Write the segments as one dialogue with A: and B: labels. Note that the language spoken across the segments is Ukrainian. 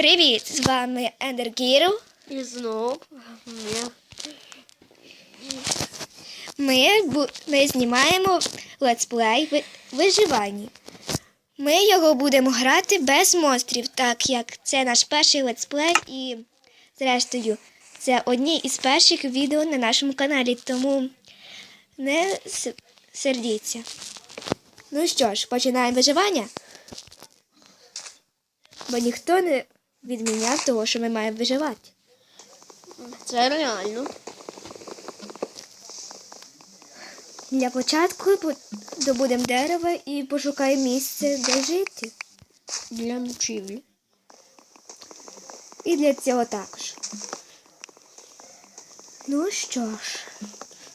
A: Привіт! З вами Ендергірл.
B: І знов ні.
A: Ми, ми знімаємо летсплей виживання. Ми його будемо грати без монстрів, так як це наш перший летсплей і, зрештою, це одні із перших відео на нашому каналі, тому не сердіться. Ну що ж, починаємо виживання. Бо ніхто не відміняв того, що ми маємо виживати.
B: Це реально.
A: Для початку добудемо дерево і пошукаємо місце, де жити.
B: Для ночівлі.
A: І для цього також. Ну що ж,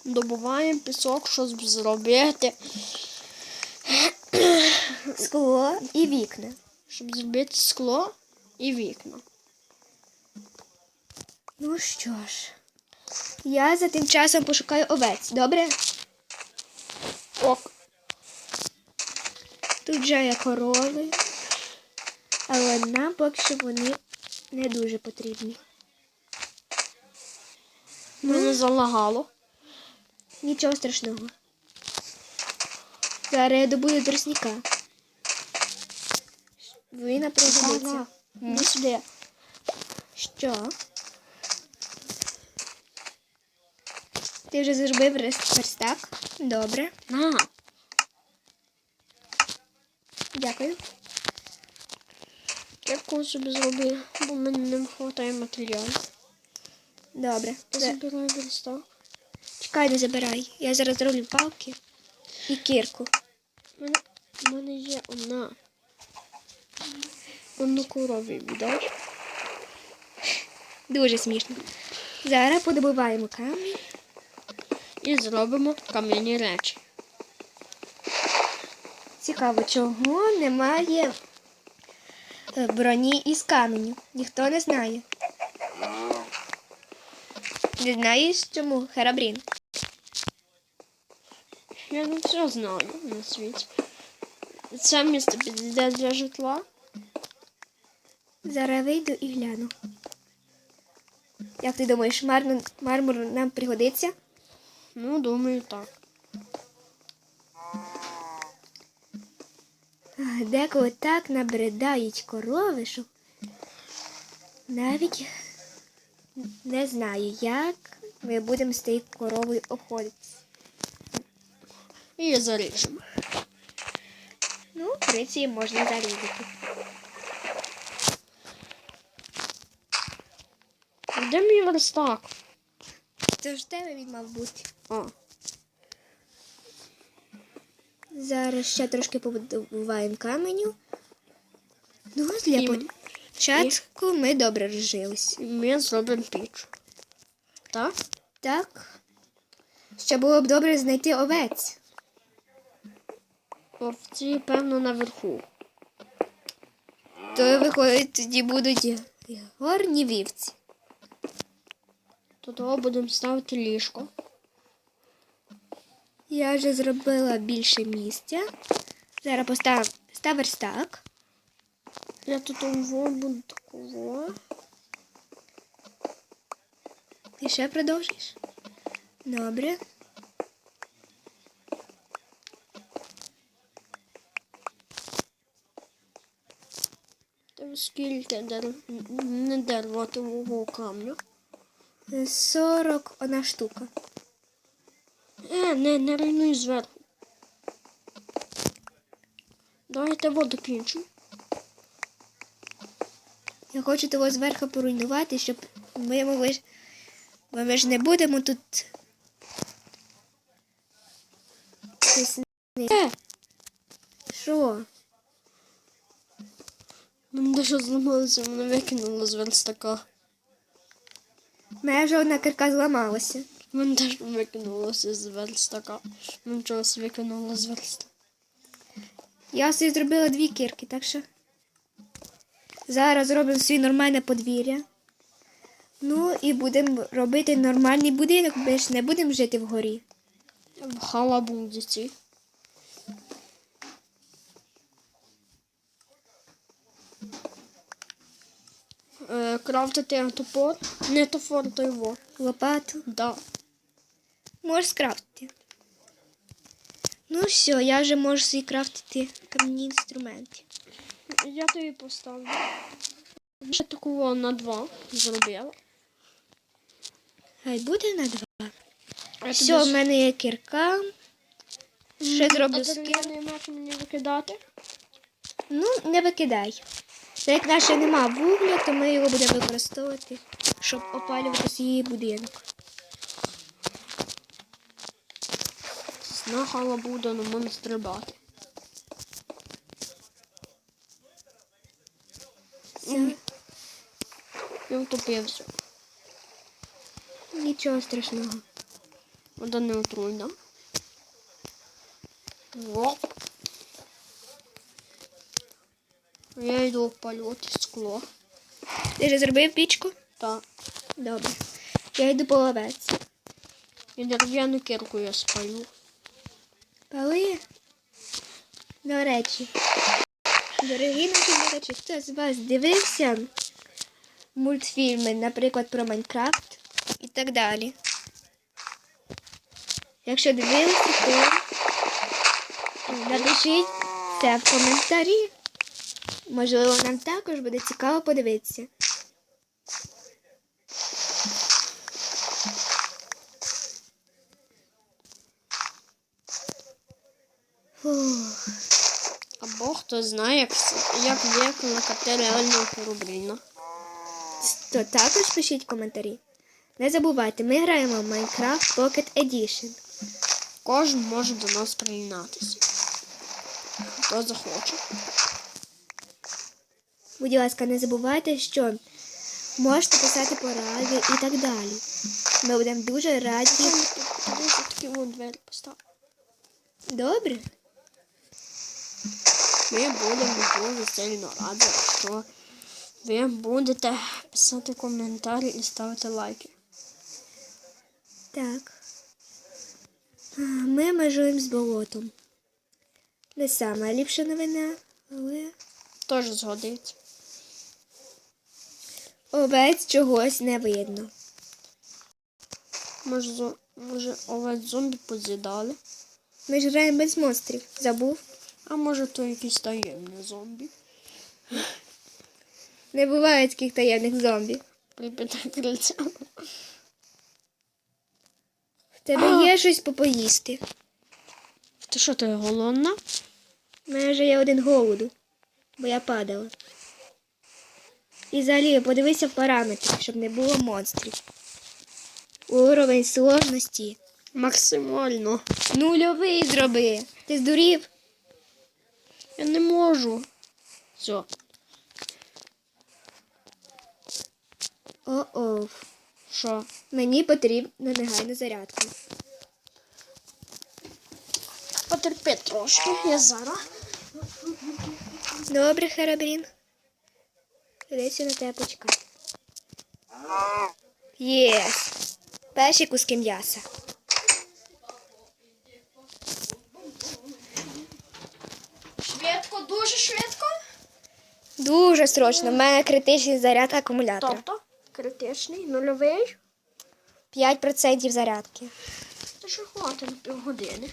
B: Добуваємо пісок, щоб зробити,
A: скло і вікна.
B: щоб зробити скло і вікна.
A: Ну що ж, я за тим часом пошукаю овець, добре?
B: Ок.
A: Тут вже є корови, але нам поки що вони не дуже потрібні.
B: Мене залагало.
A: Нічого страшного. Зараз я добую тростника. Ви напрогодиться.
B: Не сюди.
A: Що? Ти вже зробив верстак? Добре.
B: На.
A: Дякую.
B: Я когось собі зробив, бо мені не вистачає матеріалів.
A: Добре. Це-
B: верстак.
A: Чекай, не забирай. Я зараз зроблю палки і кірку.
B: У мене, у мене є одна. Одну корові.
A: Дуже смішно. Зараз подобуваємо камінь.
B: І зробимо кам'яні речі.
A: Цікаво, чого немає е, броні із каменю. Ніхто не знає. Не знаєш чому? Херабрін.
B: Я не все знаю на світі. Це місце підійде для житла.
A: Зараз вийду і гляну. Як ти думаєш, мармур, мармур нам пригодиться?
B: Ну, думаю, так.
A: Деколи так набридають корови, що навіть не знаю, як ми будемо з тією коровою обходитися.
B: І заріжемо.
A: Ну, в принципі, можна зарізати.
B: Де мій верстак?
A: Це ж тебе він мав бути.
B: А,
A: Зараз ще трошки побудуваємо каменю. Ну, для
B: І-
A: початку ми добре розжились.
B: ми зробимо піч. Так?
A: Так. Ще було б добре знайти овець.
B: Овці, певно, наверху.
A: То виходить, тоді будуть горні вівці.
B: То того будемо ставити ліжко.
A: Я вже зробила більше місця. Зараз поставив став верстак.
B: Я тут во буду такого.
A: Ти ще продовжиш? Добре.
B: Там скільки не дерева того камню.
A: 41 штука.
B: Е, не, не руйнуй зверху. Давайте воду кінчу.
A: Я хочу того зверху поруйнувати, щоб ми могли. Бо ми ж не будемо тут.
B: Е!
A: Що?
B: Мене дещо зламалося, мене викинуло з верстака.
A: Моя вже одна кирка зламалася.
B: Мене теж викинулося з верстака. Мене чогось викинуло з верстака.
A: Я собі зробила дві кірки, так що. Зараз зробимо свій нормальне подвір'я. Ну і будемо робити нормальний будинок, ми ж не будемо жити вгорі.
B: В халабудиці. Крафтити топор. Не топор, то його.
A: Лопату.
B: Да.
A: Можеш скрафтити. Ну все, я вже можу собі крафтити кам'яні інструменти.
B: Я тобі поставлю. Ще такого на два зробила.
A: Хай буде на два.
B: А
A: Все, в мене є кірка. Ще зроблю
B: а
A: скин.
B: дерев'яний меч мені викидати?
A: Ну, не викидай. Так як наше нема вугля, то ми його будемо використовувати, щоб опалювати свій будинок.
B: Знахала буде, але можна стрибати.
A: Все.
B: Я втопився.
A: Нічого страшного.
B: Вода не отруйна. О. Я йду в опалювати скло.
A: Ти вже зробив пічку?
B: Та.
A: Добре. Я йду по овець.
B: І дерев'яну кірку я спалю.
A: Пали. До речі. Дорогі наші глядачі, хто з вас дивився мультфільми, наприклад, про Майнкрафт і так далі. Якщо дивилися, то напишіть це в коментарі. Можливо, нам також буде цікаво подивитися. Фух.
B: Або хто знає, як, як викликати реального херобріна.
A: То також пишіть коментарі. Не забувайте, ми граємо в Minecraft Pocket Edition.
B: Кожен може до нас приєднатися. Хто захоче.
A: Будь ласка, не забувайте, що можете писати поради і так далі. Ми будемо дуже раді.
B: Двері поставив.
A: Добре?
B: Ми будемо дуже сильно раді, якщо ви будете писати коментарі і ставити лайки.
A: Так. Ми межуємо з болотом. Не сама ліпша новина, але
B: Теж згодиться.
A: Овець чогось не видно.
B: Може, може овець зомбі поз'їдали,
A: Ми ж граємо без монстрів. Забув?
B: а може то якісь таємні зомбі.
A: Не буває таких таємних зомбі.
B: Припити крильця.
A: В тебе є щось попоїсти.
B: Ти що, ти голодна?
A: У мене вже є один голоду, бо я падала. І взагалі подивися в параметри, щоб не було монстрів. Уровень сложності.
B: Максимально.
A: Нульовий зроби. Ти здурів?
B: Я не можу. Все.
A: О-о.
B: Що?
A: Мені потрібна негайна зарядка.
B: Потерпи трошки, я зараз.
A: Добре, Херабрін. Дивися на тебе почекай. Єс. Перші куски м'яса.
B: Швидко, дуже швидко.
A: Дуже срочно. У мене критичний заряд акумулятора.
B: Тобто, критичний, нульовий.
A: 5% зарядки.
B: Це ще хватить на півгодини.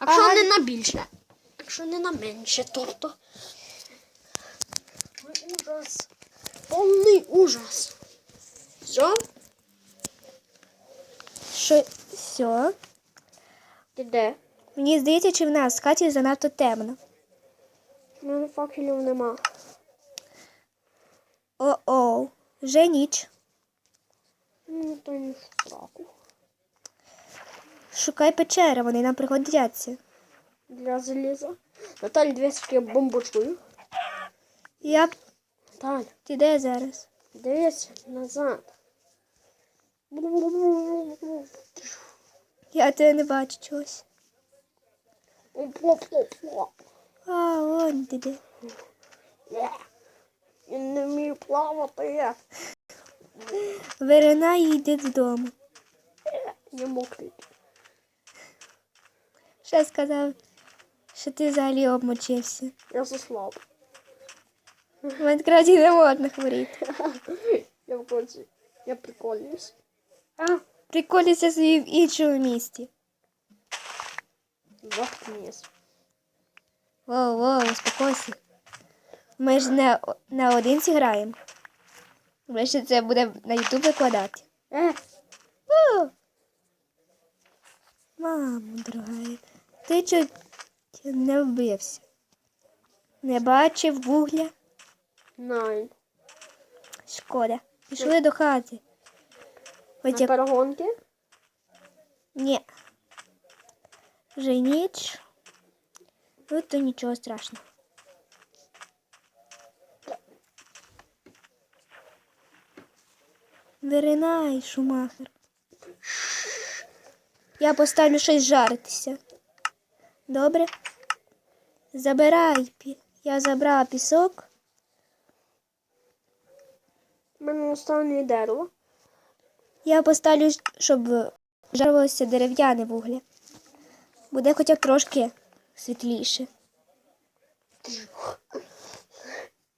B: Якщо
A: Ага.
B: не на більше. Якщо не на менше, тобто. Ужас. Повний ужас. Все?
A: Що? Все.
B: Ти де?
A: Мені здається, чи в нас в хаті занадто темно.
B: У мене факелів нема.
A: О-о, вже ніч.
B: Ну, то не страху.
A: Шукай печери, вони нам пригодяться.
B: Для заліза. Наталі, я бомбу.
A: Я б.
B: Наталя,
A: Ти де зараз?
B: дивись назад.
A: Я тебе не бачу чогось. А, он ти де.
B: Я не вмію плавати. Я,
A: Виринай і йди додому.
B: я мокрий.
A: Ще сказав, що ти взагалі обмочився.
B: Я заслаб.
A: В Майнкрафті не можна хворіти.
B: Я в курсі. Я приколююсь. А,
A: Приколіться собі в іншому місті.
B: заткнись.
A: Воу, воу, успокойся. Ми ж не наодинці граємо. Ми ще це буде на Ютуб викладати.
B: Е,
A: О! Мамо, дорога, ти чуть не вбився. Не бачив вугля?
B: Найн.
A: Шкода. Пішли до хати. Ось
B: На
A: як...
B: перегонки?
A: Ні. Вже ніч. Ну, то нічого страшного. Виринай, шумахер. Я поставлю щось жаритися. Добре? Забирай. пі- Я забрала пісок.
B: У мене останнє дерево.
A: Я поставлю, щоб жарилося дерев'яне вугля. Буде хоча б трошки світліше.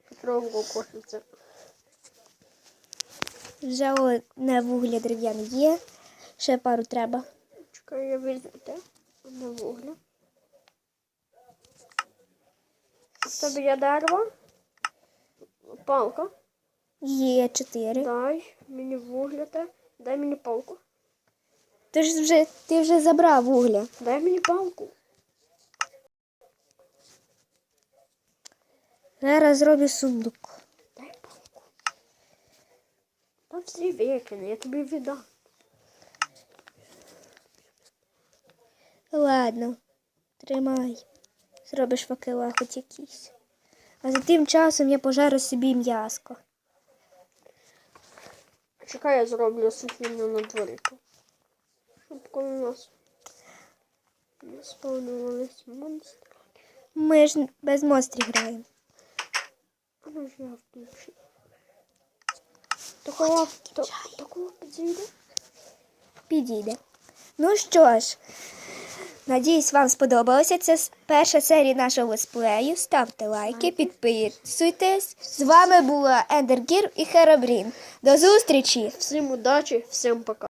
B: Петровку кошиться.
A: Вже одне вугля дерев'яне є. Ще пару треба.
B: Чекай, я візьму те. На вугля. Тебе є дерево? Палка.
A: Є чотири.
B: Дай мені вугля те. Дай мені палку.
A: Ти ж вже ти вже забрав вугля.
B: Дай мені палку.
A: Зараз зроблю сундук.
B: Дай палку. Та всі викине, я тобі віддам.
A: Ладно, тримай. Зробиш факела хоч якісь. А за тим часом я пожарю собі м'яско.
B: Чекай, я зроблю освітлення на дворику. Щоб коли у нас не сповнювались монстри.
A: Ми ж без монстрів граємо.
B: Ну ж я включу. Такого, такого підійде?
A: Підійде. Ну що ж, надіюсь, вам сподобалося. Це перша серія нашого летсплею. Ставте лайки, підписуйтесь. З вами була Ендергір і Херабрін. До зустрічі!
B: Всім удачі, всім пока.